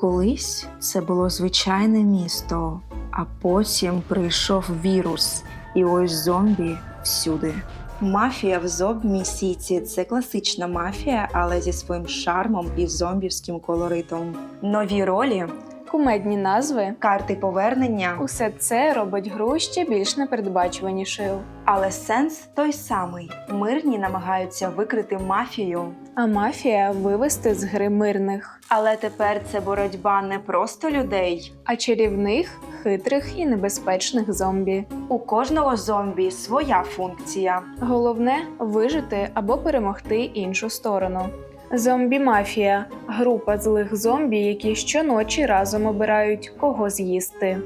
Колись це було звичайне місто, а потім прийшов вірус, і ось зомбі всюди. Мафія в зомбі Сіті це класична мафія, але зі своїм шармом і зомбівським колоритом. Нові ролі, Кумедні назви. карти повернення, Усе це робить гру ще більш непередбачуванішою. але сенс той самий: мирні намагаються викрити мафію. А мафія вивести з гри мирних, Але тепер це боротьба не просто людей. а чарівних, хитрих і небезпечних зомбі. У кожного зомбі своя функція. Головне вижити або перемогти іншу сторону. Зомбі-мафія група злих зомбі, які щоночі разом обирають кого з'їсти.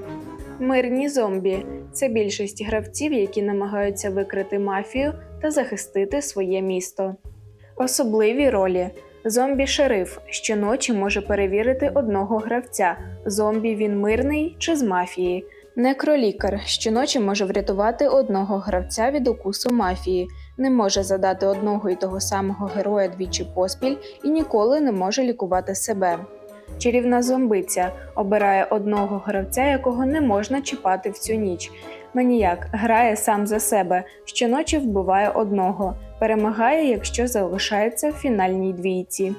Мирні зомбі це більшість гравців, які намагаються викрити мафію та захистити своє місто. Особливі ролі зомбі-шериф щоночі може перевірити одного гравця, зомбі він мирний чи з мафії. Некролікар щоночі може врятувати одного гравця від укусу мафії, не може задати одного і того самого героя двічі поспіль і ніколи не може лікувати себе. Чарівна зомбиця обирає одного гравця, якого не можна чіпати всю ніч. Маніяк грає сам за себе, щоночі вбиває одного, перемагає, якщо залишається в фінальній двійці.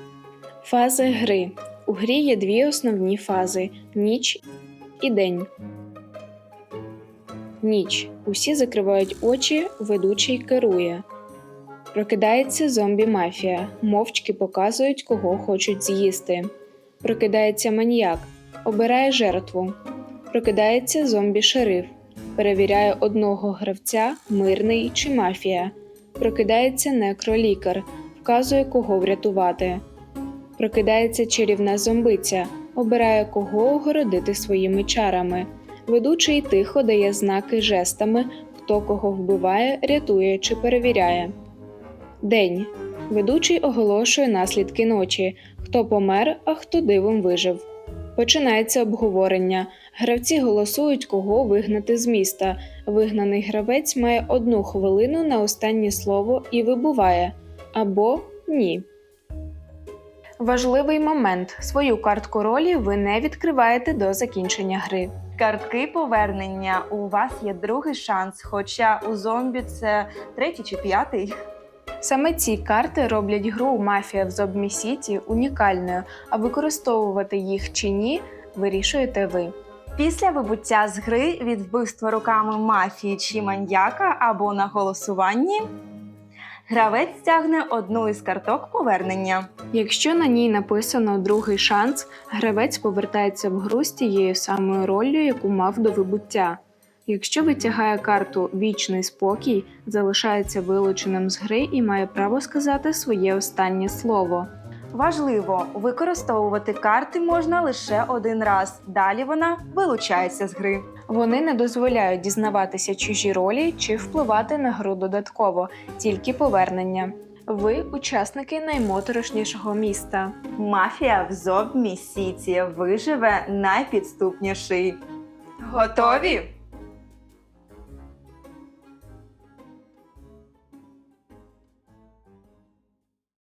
Фази гри. У грі є дві основні фази ніч і день. Ніч. Усі закривають очі, ведучий керує. Прокидається зомбі-мафія. Мовчки показують, кого хочуть з'їсти. Прокидається маніяк. Обирає жертву. Прокидається зомбі-шериф. Перевіряє одного гравця, мирний чи мафія. Прокидається некролікар. Вказує, кого врятувати. Прокидається чарівна зомбиця. Обирає, кого огородити своїми чарами. Ведучий тихо дає знаки жестами, хто кого вбиває, рятує чи перевіряє. День. Ведучий оголошує наслідки ночі, хто помер, а хто дивом вижив. Починається обговорення. Гравці голосують, кого вигнати з міста. Вигнаний гравець має одну хвилину на останнє слово і вибуває або ні. Важливий момент. Свою картку ролі ви не відкриваєте до закінчення гри. Картки повернення. У вас є другий шанс, хоча у зомбі це третій чи п'ятий. Саме ці карти роблять гру Мафія в Зобмі Сіті унікальною, а використовувати їх чи ні вирішуєте ви. Після вибуття з гри від вбивства руками мафії чи маньяка або на голосуванні гравець стягне одну із карток повернення. Якщо на ній написано другий шанс, гравець повертається в гру з тією самою роллю, яку мав до вибуття. Якщо витягає карту Вічний спокій, залишається вилученим з гри і має право сказати своє останнє слово. Важливо, використовувати карти можна лише один раз. Далі вона вилучається з гри. Вони не дозволяють дізнаватися чужі ролі чи впливати на гру додатково, тільки повернення. Ви учасники наймоторошнішого міста. Мафія в Зобмі Сіті виживе найпідступніший. Готові?